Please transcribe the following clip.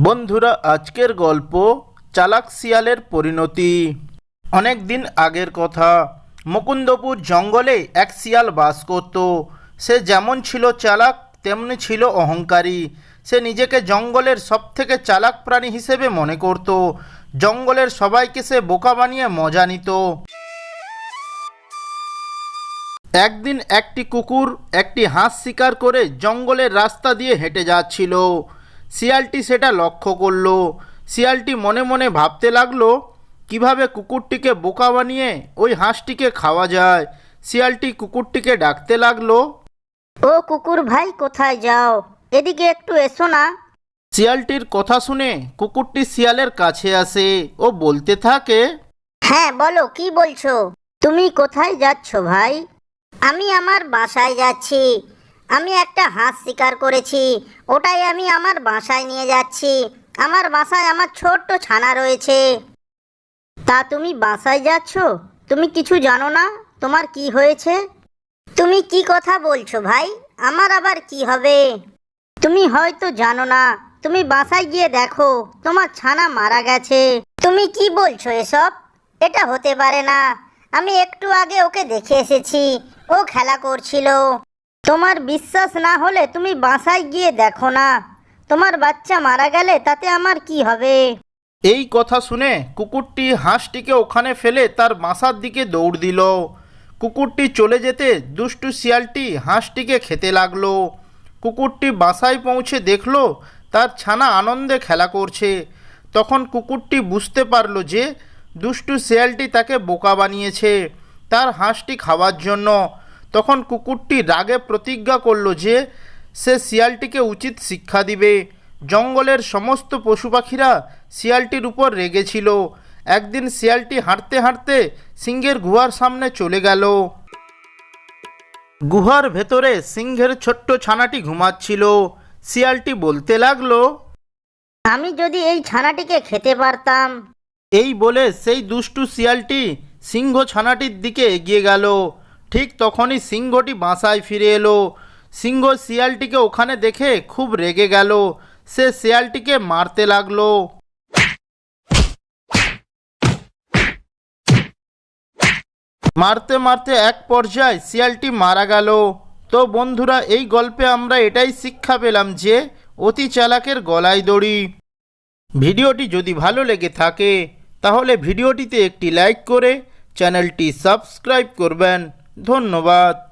বন্ধুরা, আজকের গল্প চালাক শিয়ালের পরিণতি। অনেক দিন আগের কথা, মুকুন্দপুর জঙ্গলে এক শিয়াল বাস করত। সে যেমন ছিল চালাক, তেমনি ছিল অহংকারী। সে নিজেকে জঙ্গলের সবথেকে চালাক প্রাণী হিসেবে মনে করত। জঙ্গলের সবাইকে সে বোকা বানিয়ে মজা নিত। একদিন একটি কুকুর একটি হাঁস শিকার করে জঙ্গলের রাস্তা দিয়ে হেঁটে যাচ্ছিল। শিয়ালটি সেটা লক্ষ্য করল। শিয়ালটি মনে মনে ভাবতে লাগল কীভাবে কুকুরটিকে বোকা বানিয়ে ওই হাঁসটিকে খাওয়া যায়? শিয়ালটি কুকুরটিকে ডাকতে লাগল ও কুকুর ভাই কোথায় যাও? এদিকে একটু এসো না। শিয়ালটির কথা শুনে কুকুরটি শিয়ালের কাছে আসে ও বলতে থাকে হ্যাঁ বলো কি বলছো? তুমি কোথায় যাচ্ছ ভাই? আমি আমার বাসায় যাচ্ছি। আমি একটা হাঁস শিকার করেছি, ওটাই আমি আমার বাসায় নিয়ে যাচ্ছি। আমার বাসায় আমার ছোট্ট ছানা রয়েছে। তা তুমি বাসায় যাচ্ছ? তুমি কিছু জানো না? তোমার কি হয়েছে? তুমি কি কথা বলছো ভাই? আমার আবার কি হবে? তুমি হয়তো জানো না। তুমি বাসায় গিয়ে দেখো, তোমার ছানা মারা গেছে। তুমি কি বলছো এসব? এটা হতে পারে না। আমি একটু আগে ওকে দেখে এসেছি। ও খেলা করছিল। তোমার বিশ্বাস না হলে তুমি বাসায় গিয়ে দেখো না। তোমার বাচ্চা মারা গেলে তাতে আমার কি হবে? এই কথা শুনে কুকুরটি হাঁসটিকে ওখানে ফেলে তার বাসার দিকে দৌড় দিল। কুকুরটি চলে যেতে দুষ্টু শিয়ালটি হাঁসটিকে খেতে লাগল। কুকুরটি বাসায় পৌঁছে দেখল তার ছানা আনন্দে খেলা করছে। তখন কুকুরটি বুঝতে পারল যে দুষ্টু শিয়ালটি তাকে বোকা বানিয়েছে। তার হাঁসটি খাওয়ার জন্য তখন কুকুরটি রাগে প্রতিজ্ঞা করল যে সে শিয়ালটিকে উচিত শিক্ষা দিবে। জঙ্গলের সমস্ত পশু পাখিরা শিয়ালটির উপর রেগেছিল একদিন শিয়ালটি হাঁটতে হাঁটতে সিংহের গুহার সামনে চলে গেল। গুহার ভেতরে সিংহের ছোট্ট ছানাটি ঘুমাচ্ছিল। শিয়ালটি বলতে লাগল আমি যদি এই ছানাটিকে খেতে পারতাম। এই বলে সেই দুষ্টু শিয়ালটি সিংহ ছানাটির দিকে এগিয়ে গেল। ঠিক তখনই সিংহটি বাসায় ফিরে এলো। সিংহ শিয়ালটিকে ওখানে দেখে খুব রেগে গেল। সে শিয়ালটিকে মারতে লাগল। মারতে মারতে এক পর্যায়ে শিয়ালটি মারা গেল। তো বন্ধুরা, এই গল্পে আমরা এটাই শিক্ষা পেলাম যে, অতি চালাকের গলায় দড়ি। ভিডিওটি যদি ভালো লেগে থাকে, তাহলে ভিডিওটিতে একটি লাইক করে চ্যানেলটি সাবস্ক্রাইব করবেন। ধন্যবাদ।